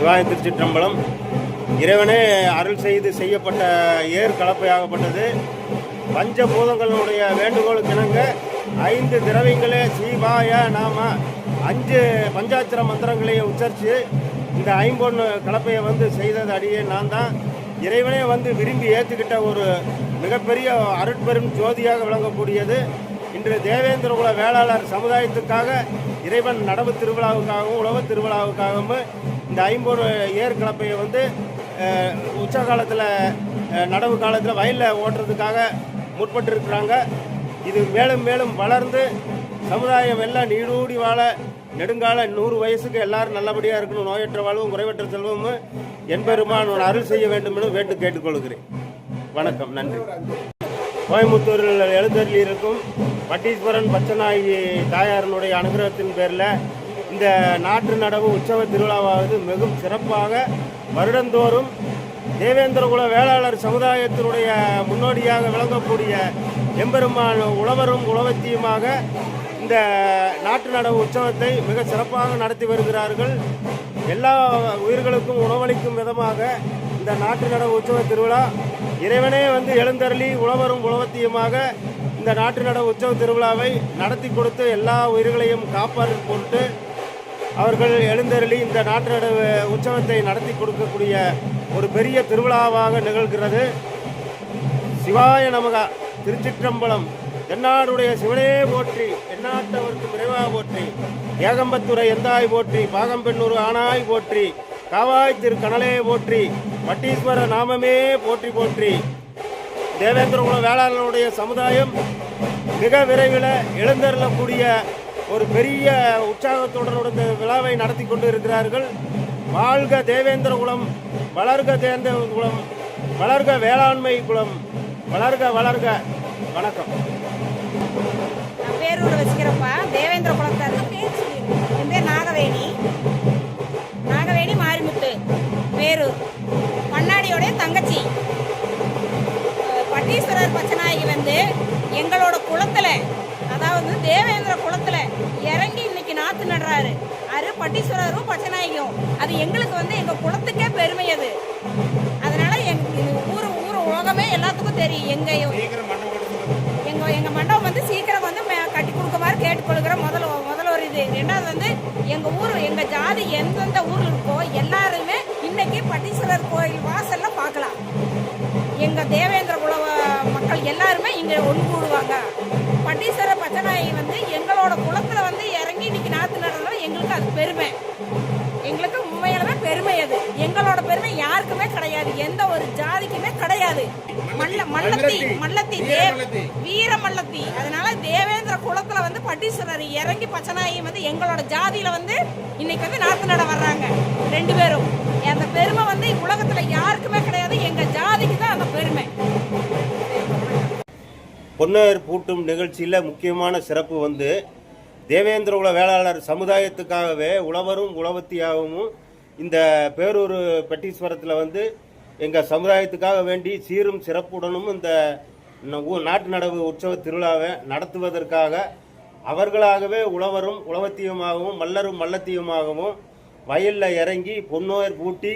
சிவாய திருச்சிற்றம்பலம் இறைவனே அருள் செய்து செய்யப்பட்ட ஏர் கலப்பையாகப்பட்டது. பஞ்சபூதங்களுடைய வேண்டுகோளுக்கு இணங்க ஐந்து திரவியங்களே சிவாய நாம. அஞ்சு பஞ்சாட்சர மந்திரங்களையும் உச்சரித்து இந்த ஐம்பொன்று கலப்பையை வந்து செய்தது அடியே நான் தான் இறைவனே வந்து விரும்பி ஏற்றுக்கிட்ட ஒரு மிகப்பெரிய அருட்பெரும் ஜோதியாக விளங்கக்கூடியது. இன்று தேவேந்திரகுல வேளாளர் சமுதாயத்துக்காக இறைவன் நடவு திருவிழாவுக்காகவும் உழவு திருவிழாவுக்காகவும் இந்த ஐம்பது ஏர் கலப்பையை வந்து உச்ச காலத்தில் நடவு காலத்தில் வயலில் ஓட்டுறதுக்காக முற்பட்டிருக்கிறாங்க. இது மேலும் மேலும் வளர்ந்து சமுதாயம் எல்லாம் நீடூடி வாழ நெடுங்கால நூறு வயசுக்கு எல்லாரும் நல்லபடியாக இருக்கணும். நோயற்ற வாழ்வும் குறைவற்ற செல்வமும் என்பெருமான் அருள் செய்ய வேண்டும் என்று வேண்டு கேட்டுக்கொள்கிறேன். வணக்கம் நன்றி. கோயம்புத்தூரில் எழுந்தருளி இருக்கும் பட்டீஸ்வரன் பச்சநாயகி தாயாரனுடைய அனுகிரகத்தின் பேரில் இந்த நாற்று நடவு உற்சவ திருவிழாவாவது மிகவும் சிறப்பாக வருடந்தோறும் தேவேந்திரகுல வேளாளர் சமுதாயத்தினுடைய முன்னோடியாக விளங்கக்கூடிய எம்பெருமான் உழவரும் உழவத்தியுமாக இந்த நாட்டு நடவு உற்சவத்தை மிக சிறப்பாக நடத்தி வருகிறார்கள். எல்லா உயிர்களுக்கும் உணவளிக்கும் விதமாக இந்த நாட்டு நடவு உற்சவ திருவிழா இறைவனே வந்து எழுந்தருளி உழவரும் உழவத்தியுமாக இந்த நாட்டு நட உற்சவ திருவிழாவை நடத்தி கொடுத்து எல்லா உயிர்களையும் காப்பாற்று பொருட்டு அவர்கள் எழுந்தருளி இந்த நாட்டு நட உற்சவத்தை நடத்தி கொடுக்கக்கூடிய ஒரு பெரிய திருவிழாவாக நிகழ்கிறது. சிவாய நமகா திருச்சிற்றம்பலம் தென்னாடுடைய சிவனே போற்றி எந்நாட்டவருக்கு விரைவாக போற்றி ஏகம்பத்துறை எந்தாய் போற்றி பாகம்பெண்ணூர் ஆனாய் போற்றி காவாய் திரு கனலே போற்றி பட்டீஸ்வர நாமமே போற்றி போற்றி தேவேந்திரகுல வேளாளனுடைய சமுதாயம் மிக விரைவில் எழுந்தருளக்கூடிய ஒரு பெரிய உற்சாகத்துடன் இந்த விழாவை நடத்தி கொண்டு இருக்கிறார்கள் வாழ்க தேவேந்திர குலம் வளர்க தேவேந்திர குலம் வளர்க வேளாண்மை குலம் வளர்க வளர்க. வணக்கம். வந்து எங்களோட குளத்துல அதாவது தேவேந்திர குளத்துல இறங்கி இன்னைக்கு நாத்து நடுறாரு. அரு பட்டீஸ்வரரும் பச்சநாயகியும். அது எங்களுக்கு வந்து எங்க குளத்துக்கே பெருமை அது. அதனால எங்க ஊர் ஊர் உலகமே எல்லாத்துக்கும் தெரியும். எங்க எங்க எங்க மண்டபம் வந்து சீக்கிரம் வந்து மே- கட்டி கொடுக்குமாறு கேட்டுக்கொள்கிற முதல் முதல் ஒரு இது. ரெண்டாவது வந்து எங்க ஊர் எங்க ஜாதி எந்தெந்த ஊர் இருக்கோ எல்லாருமே இன்னைக்கு பட்டீஸ்வரர் கோயில் வாசல்ல பார்க்கலாம். எங்க தேவேந்திர குலம் எல்லாருமே இங்க ஒன்று கூடுவாங்க. பட்டீஸ்வரர் பச்சநாயகி வந்து எங்களோட குளத்துல வந்து இறங்கி இன்னைக்கு நாத்து நடுறதுல எங்களுக்கு அது பெருமை. எங்களுக்கு உண்மையாலுமே பெருமை அது. எங்களோட பெருமை யாருக்குமே கிடையாது. எந்த ஒரு ஜாதிக்குமே கிடையாது. மல்ல மல்லத்தி மல்லத்தி. தேவ வீர மல்லத்தி. அதனால தேவேந்திர குலத்துல வந்து பட்டீஸ்வரர் இறங்கி பச்சநாயகி வந்து எங்களோட ஜாதியில வந்து இன்னைக்கு வந்து நாத்து நட வர்றாங்க. ரெண்டு பேரும். அந்த பெருமை பொன்னையர் பூட்டும் நிகழ்ச்சியில் முக்கியமான சிறப்பு வந்து தேவேந்திர உல வேளாளர் சமுதாயத்துக்காகவே உழவரும் உழவத்தியாகவும் இந்த பேரூர் பெட்டீஸ்வரத்தில் வந்து எங்கள் சமுதாயத்துக்காக வேண்டி சீரும் சிறப்புடனும் இந்த நாட்டு நடவு உற்சவ திருவிழாவை நடத்துவதற்காக அவர்களாகவே உழவரும் உழவத்தியமாகவும் மல்லரும் மல்லத்தியமாகவும் வயலில் இறங்கி பொன்னோயர் பூட்டி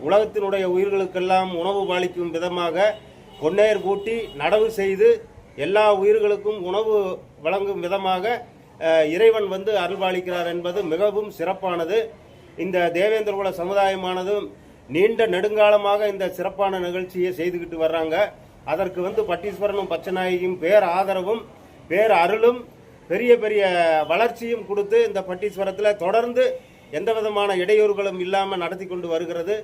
உலகத்தினுடைய உயிர்களுக்கெல்லாம் உணவு பாலிக்கும் விதமாக பொன்னேர் பூட்டி நடவு செய்து எல்லா உயிர்களுக்கும் உணவு வழங்கும் விதமாக இறைவன் வந்து அருள்பாலிக்கிறார் என்பது மிகவும் சிறப்பானது. இந்த தேவேந்திரகுல சமுதாயமானதும் நீண்ட நெடுங்காலமாக இந்த சிறப்பான நிகழ்ச்சியை செய்துக்கிட்டு வர்றாங்க. அதற்கு வந்து பட்டீஸ்வரனும் பச்சநாயகியும் பேர் ஆதரவும் பேர் அருளும் பெரிய பெரிய வளர்ச்சியும் கொடுத்து இந்த பட்டீஸ்வரத்தில் தொடர்ந்து எந்த விதமான இடையூறுகளும் இல்லாமல் நடத்தி கொண்டு வருகிறது.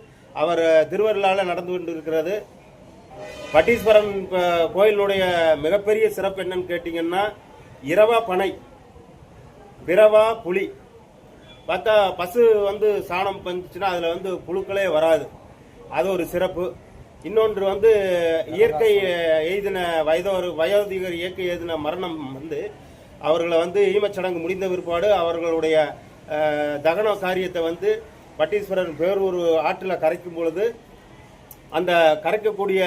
அவர் திருவருளால் நடந்து கொண்டு இருக்கிறது பட்டீஸ்வரம் கோயிலுடைய மிகப்பெரிய சிறப்பு என்னன்னு கேட்டிங்கன்னா இரவா பனை பிறவா புலி. பார்த்தா பசு வந்து சாணம் பந்துச்சுன்னா அதில் வந்து புழுக்களே வராது. அது ஒரு சிறப்பு. இன்னொன்று வந்து இயற்கை எய்தின வயதோர் வயோதிகர் இயற்கை எய்தின மரணம் வந்து அவர்களை வந்து ஈமச்சடங்கு முடிந்த பிற்பாடு அவர்களுடைய தகன காரியத்தை வந்து பட்டீஸ்வரர் பேரூர் ஆற்றில் கரைக்கும் பொழுது அந்த கரைக்கக்கூடிய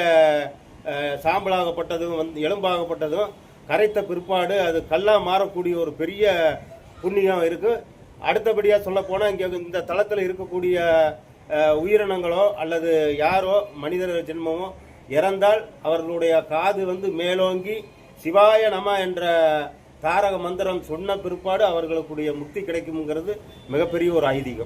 சாம்பலாகப்பட்டதும் வந்து எலும்பாகப்பட்டதும் கரைத்த பிற்பாடு அது கல்லாக மாறக்கூடிய ஒரு பெரிய புண்ணியம் இருக்குது அடுத்தபடியாக சொல்ல போனால் இங்கே இந்த தளத்தில் இருக்கக்கூடிய உயிரினங்களோ அல்லது யாரோ மனிதர் ஜென்மமோ இறந்தால் அவர்களுடைய காது வந்து மேலோங்கி சிவாய நம என்ற தாரக மந்திரம் சொன்ன பிற்பாடு அவர்களுக்குடைய முக்தி கிடைக்கும்ங்கிறது மிகப்பெரிய ஒரு ஐதீகம்.